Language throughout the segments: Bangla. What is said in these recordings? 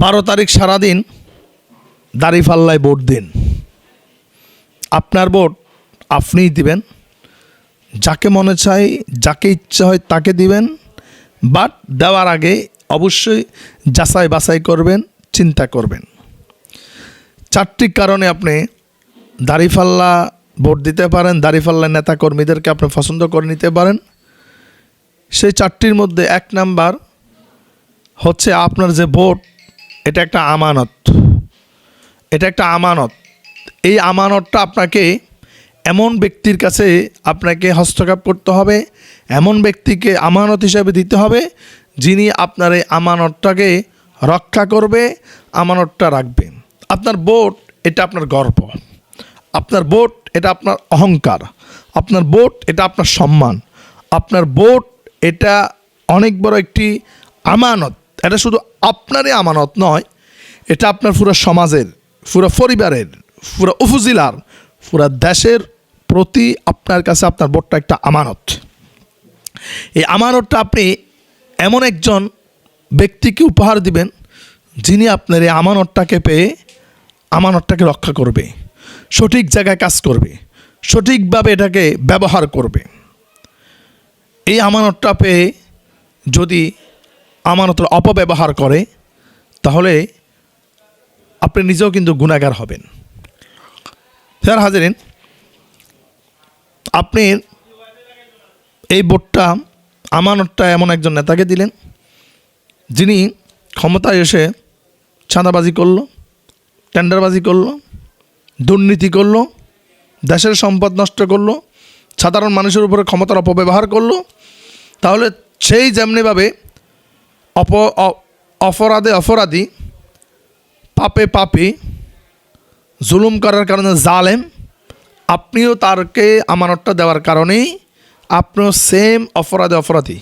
বারো তারিখ সারাদিন দাড়িপাল্লায় ভোট দিন। আপনার ভোট আপনিই দিবেন। যাকে মনে চাই যাকে ইচ্ছা হয় তাকে দিবেন। বাট দেওয়ার আগে অবশ্যই যাচাই বাছাই করবেন, চিন্তা করবেন। চারটি কারণে আপনি দাড়িপাল্লা ভোট দিতে পারেন দাড়িপাল্লা নেতা কর্মীদেরকে আপনি পছন্দ করে নিতে পারেন। সেই চারটির মধ্যে এক নাম্বার হচ্ছে আপনার যে ভোট এটা একটা আমানত। এটা একটা আমানত। এই আমানতটা আপনাকে এমন ব্যক্তির কাছে আপনাকে হস্তক্ষেপ করতে হবে, এমন ব্যক্তিকে আমানত হিসাবে দিতে হবে, যিনি আপনার এই আমানতটাকে রক্ষা করবে, আমানতটা রাখবে। আপনার বোট এটা আপনার গর্ব। আপনার বোট এটা আপনার অহংকার। আপনার বোট এটা আপনার সম্মান। আপনার বোট এটা অনেক বড় একটি আমানত। এটা শুধু আপনারই আমানত নয়, এটা আপনার পুরো সমাজের, পুরো পরিবারের, পুরো উপজেলার, পুরো দেশের প্রতি আপনার কাছে আপনার ভোটটা একটা আমানত। এই আমানতটা আপনি এমন একজন ব্যক্তিকে উপহার দিবেন, যিনি আপনার এই আমানতটাকে পেয়ে আমানতটাকে রক্ষা করবে, সঠিক জায়গায় কাজ করবে, সঠিকভাবে এটাকে ব্যবহার করবে। এই আমানতটা পেয়ে যদি আমানতের অপব্যবহার করে, তাহলে আপনি নিজেও কিন্তু গুণাগার হবেন। স্যার হাজারিন, আপনি এই বোর্ডটা আমানতটা এমন একজন নেতাকে দিলেন, যিনি ক্ষমতায় এসে চাঁদাবাজি করল, টেন্ডারবাজি করল, দুর্নীতি করল, দেশের সম্পদ নষ্ট করল, সাধারণ মানুষের উপরে ক্ষমতার অপব্যবহার করল, তাহলে সেই যেমনিভাবে অপ অপরাধে অপরাধী, পাপে পাপি, জুলুম করার কারণে জালেম, আপনিও তারকে আমানতটা দেওয়ার কারণেই আপনিও সেম অপরাধে অপরাধী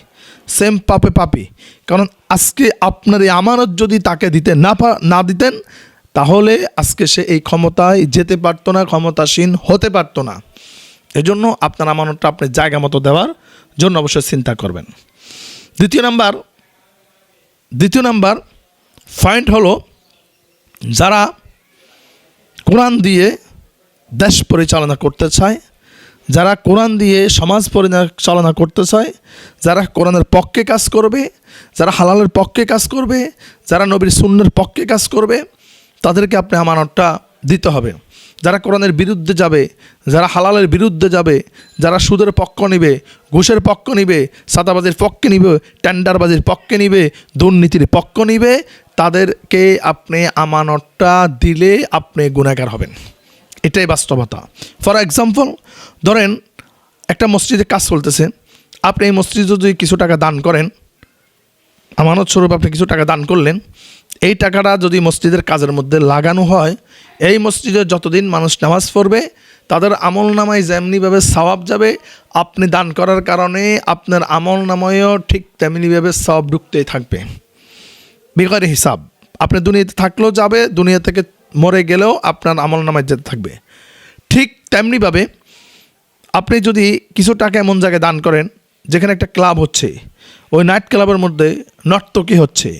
সেম পাপে পাপি। কারণ আজকে আপনার এই আমানত যদি তাকে দিতে না না দিতেন, তাহলে আজকে সে এই ক্ষমতায় যেতে পারতো না, ক্ষমতাসীন হতে পারতো না। এজন্য আপনার আমানতটা আপনি জায়গা মতো দেওয়ার জন্য অবশ্যই চিন্তা করবেন। দ্বিতীয় নাম্বার দ্বিতীয় নাম্বার পয়েন্ট হলো যারা কোরআন দিয়ে দেশ পরিচালনা করতে চায়, যারা কোরআন দিয়ে সমাজ পরিচালনা করতে চায়, যারা কোরআনের পক্ষে কাজ করবে, যারা হালালের পক্ষে কাজ করবে, যারা নবীর শূন্যের পক্ষে কাজ করবে, তাদেরকে আপনি আমানতটা দিতে হবে। যারা কোরআনের বিরুদ্ধে যাবে, যারা হালালের বিরুদ্ধে যাবে, যারা সুদের পক্ষ নিবে, ঘুষের পক্ষ নিবে, সাদাবাজির পক্ষে নিবে, টেন্ডারবাজির পক্ষে নিবে, দুর্নীতির পক্ষ নিবে, তাদেরকে আপনি আমানতটা দিলে আপনি গুণাগার হবেন। এটাই বাস্তবতা। ফর এক্সাম্পল ধরেন একটা মসজিদে কাজ চলতেছে, আপনি এই মসজিদে যদি কিছু টাকা দান করেন আমানত স্বরূপ আপনি কিছু টাকা দান করলেন এই টাকাটা যদি মসজিদের কাজের মধ্যে লাগানো হয়, এই মসজিদে যতদিন মানুষ নামাজ পড়বে, তাদের আমল নামায় যেমনিভাবে সওয়াব যাবে, আপনি দান করার কারণে আপনার আমল নামায়ও ঠিক তেমনিভাবে সওয়াব ঢুকতেই থাকবে। বেকারি হিসাব। আপনি দুনিয়াতে থাকলেও যাবে, দুনিয়া থেকে মরে গেলেও আপনার আমল নামায় যেতে থাকবে। ঠিক তেমনিভাবে আপনি যদি কিছু টাকা এমন জায়গায় দান করেন যেখানে একটা ক্লাব হচ্ছে, ওই নাইট ক্লাবের মধ্যে নর্তকী হচ্ছে,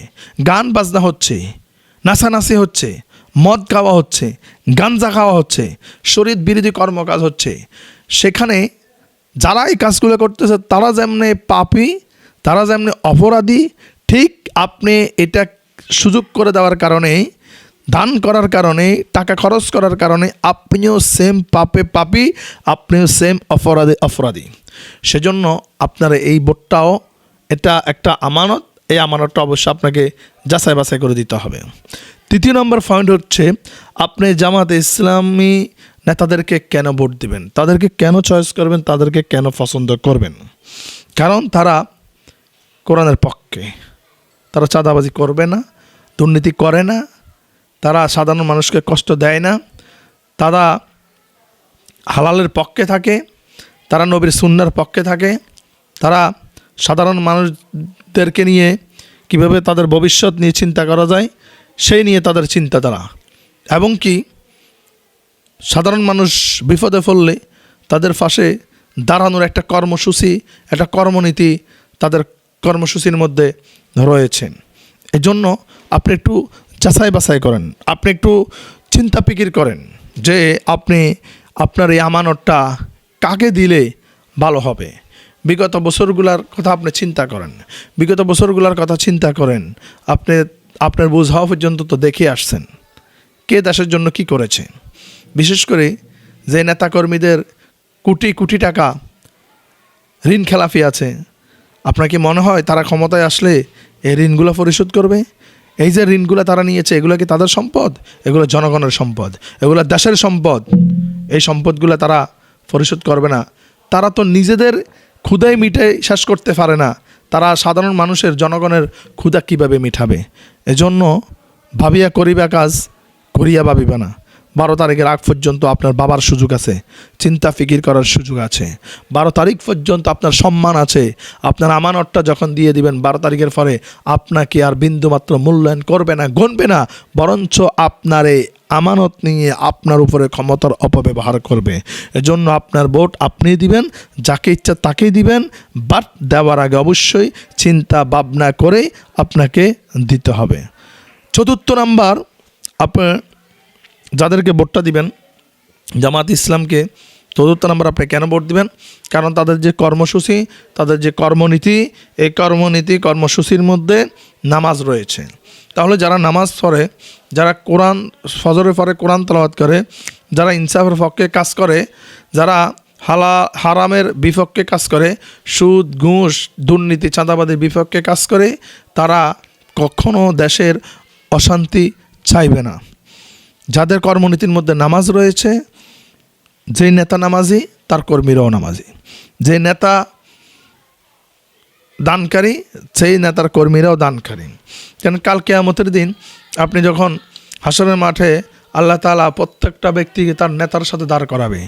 গান বাজনা হচ্ছে, নাচানাচি হচ্ছে, মদ খাওয়া হচ্ছে, গাঞ্জা খাওয়া হচ্ছে, শরীর বিরোধী কর্মকাজ হচ্ছে। সেখানে যারা এই কাজগুলো করতেছে, তারা যেমনি পাপি, তারা যেমনি অপরাধী, ঠিক আপনি এটা সুযোগ করে দেওয়ার কারণে দান করার কারণে, টাকা খরচ করার কারণে আপনিও সেম পাপে পাপি, আপনিও সেম অপরাধে অপরাধী। সেজন্য আপনার এই বোটটাও এটা একটা আমানত, এই আমানতটা অবশ্যই আপনাকে যাচাই বাছাই করে দিতে হবে। তৃতীয় নম্বর পয়েন্ট হচ্ছে, আপনি জামাতে ইসলামী নেতাদেরকে কেন ভোট দিবেন? তাদেরকে কেন চয়েস করবেন? তাদেরকে কেন পছন্দ করবেন? কারণ তারা কোরআনের পক্ষে। তারা চাঁদাবাজি করবে না, দুর্নীতি করে না তারা সাধারণ মানুষকে কষ্ট দেয় না। তারা হালালের পক্ষে থাকে, তারা নবীর সুন্নার পক্ষে থাকে। তারা সাধারণ মানুষদেরকে নিয়ে কীভাবে তাদের ভবিষ্যৎ নিয়ে চিন্তা করা যায়, সেই নিয়ে তাদের চিন্তা তারা এবং কি, সাধারণ মানুষ বিপদে পড়লে তাদের পাশে দাঁড়ানোর একটা কর্মসূচি, একটা কর্মনীতি তাদের কর্মসূচির মধ্যে রয়েছে। এজন্য আপনি একটু যাচাই বাছাই করেন। আপনি একটু চিন্তা পিকির করেন যে আপনি আপনার এই আমানতটা কাকে দিলে ভালো হবে। বিগত বছরগুলার কথা আপনি চিন্তা করেন। বিগত বছরগুলার কথা চিন্তা করেন। আপনি, আপনার বোঝ হওয়া পর্যন্ত তো দেখে আসছেন। কে দেশের জন্য কি করেছে? বিশেষ করে যে নেতাকর্মীদের কোটি কোটি টাকা ঋণ খেলাফি আছে, আপনার কি মনে হয় তারা ক্ষমতায় আসলে এই ঋণগুলো পরিশোধ করবে? এই যে ঋণগুলো তারা নিয়েছে, এগুলো কি তাদের সম্পদ? এগুলো জনগণের সম্পদ। এগুলো দেশের সম্পদ। এই সম্পদগুলো তারা পরিশোধ করবে না। তারা তো নিজেদের ক্ষুদাই মিটে শেষ করতে পারে না। তারা সাধারণ মানুষের, জনগণের ক্ষুদা কীভাবে মিঠাবে এজন্য ভাবিয়া করিবা কাজ, করিয়া ভাবিবা না। বারো তারিখের আগ পর্যন্ত আপনার বাবার সুযোগ আছে, চিন্তা ফিকির করার সুযোগ আছে। বারো তারিখ পর্যন্ত আপনার সম্মান আছে, আপনার আমানতটা যখন দিয়ে দিবেন বারো তারিখের পরে আপনাকে আর বিন্দুমাত্র মূল্যায়ন করবে না গণবে না, বরঞ্চ আপনার এই আমানত নিয়ে আপনার উপরে ক্ষমতার অপব্যবহার করবে। এজন্য আপনার ভোট আপনি দিবেন, যাকে ইচ্ছা তাকেই দিবেন, বাট দেওয়ার আগে অবশ্যই চিন্তা ভাবনা করেই আপনাকে দিতে হবে। চতুর্থ নাম্বার, আপনার যাদেরকে ভোটটা দিবেন, জামাত ইসলামকে চতুর্থ নম্বর আপনি কেন ভোট দিবেন? কারণ তাদের যে কর্মসূচি, তাদের যে কর্মনীতি, এই কর্মনীতি, কর্মসূচির মধ্যে নামাজ রয়েছে। তাহলে যারা নামাজ পড়ে, যারা কোরআন, ফজরের পরে কোরআন তেলাওয়াত করে, যারা ইনসাফের পক্ষে কাজ করে, যারা হালা, হারামের বিপক্ষে কাজ করে, সুদ, ঘুষ, দুর্নীতি, চাঁদাবাদের বিপক্ষে কাজ করে, তারা কখনো দেশের অশান্তি চাইবে না। যাদের কর্মনীতির মধ্যে নামাজ রয়েছে যে নেতা নামাজি, তার কর্মীরাও নামাজি। যে নেতা দানকারী, সেই নেতার কর্মীরাও দানকারী। কেন কাল কেয়ামতের দিন আপনি যখন হাসনের মাঠে আল্লাহ তালা প্রত্যেকটা ব্যক্তিকে তার নেতার সাথে দাঁড় করাবে,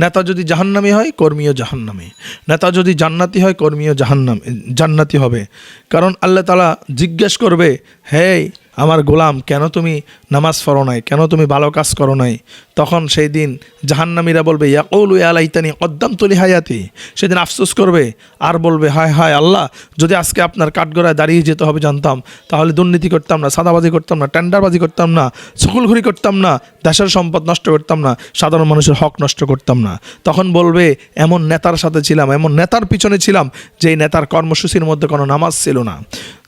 নেতা যদি জাহান্নামি হয়, কর্মীও জাহান্নামি। নেতা যদি জান্নাতি হয়, কর্মীও জাহান্নাম, জান্নাতি হবে। কারণ আল্লাহ তালা জিজ্ঞেস করবে হে আমার গোলাম, কেন তুমি নামাজ পড়ো নাই? কেন তুমি ভালো কাজ করো নাই? তখন সেই দিন জাহান্নামীরা বলবে, ইয়াকুল আলাইতানি কদ্দাম তুলি হায়াতি সেদিন আফসোস করবে আর বলবে, হায় হায় আল্লাহ, যদি আজকে আপনার কাঠগড়ায় দাঁড়িয়ে যেতে হবে জানতাম, তাহলে দুর্নীতি করতাম না, সাদাবাজি করতাম না, টেন্ডারবাজি করতাম না সুকুলঘুরি করতাম না, দেশের সম্পদ নষ্ট করতাম না, সাধারণ মানুষের হক নষ্ট করতাম না। তখন বলবে, এমন নেতার সাথে ছিলাম, এমন নেতার পিছনে ছিলাম, যেই নেতার কর্মসূচির মধ্যে কোনো নামাজ ছিল না।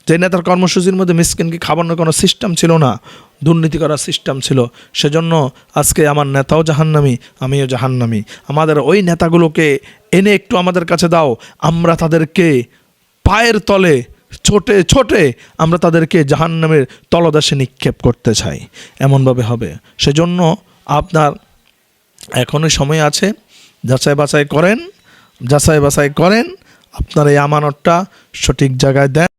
যে নেতার কর্মসূচির মধ্যে মিসকিনকে খাবানোর কোনো সিস্টেম ছিল না, দুর্নীতি করার সিস্টেম ছিল, সেজন্য আজকে আমার নেতাও জাহান্নামি, আমিও জাহান্নামি। আমাদের ওই নেতাগুলোকে এনে একটু আমাদের কাছে দাও, আমরা তাদেরকে পায়ের তলে ছোটে ছোটে আমরা তাদেরকে জাহান্নামের তলদেশে নিক্ষেপ করতে চাই। এমনভাবে হবে। সেজন্য আপনার এখনই সময় আছে, যাচাই বাছাই করেন, যাচাই বাছাই করেন, আপনার এই আমানতটা সঠিক জায়গায় দেন।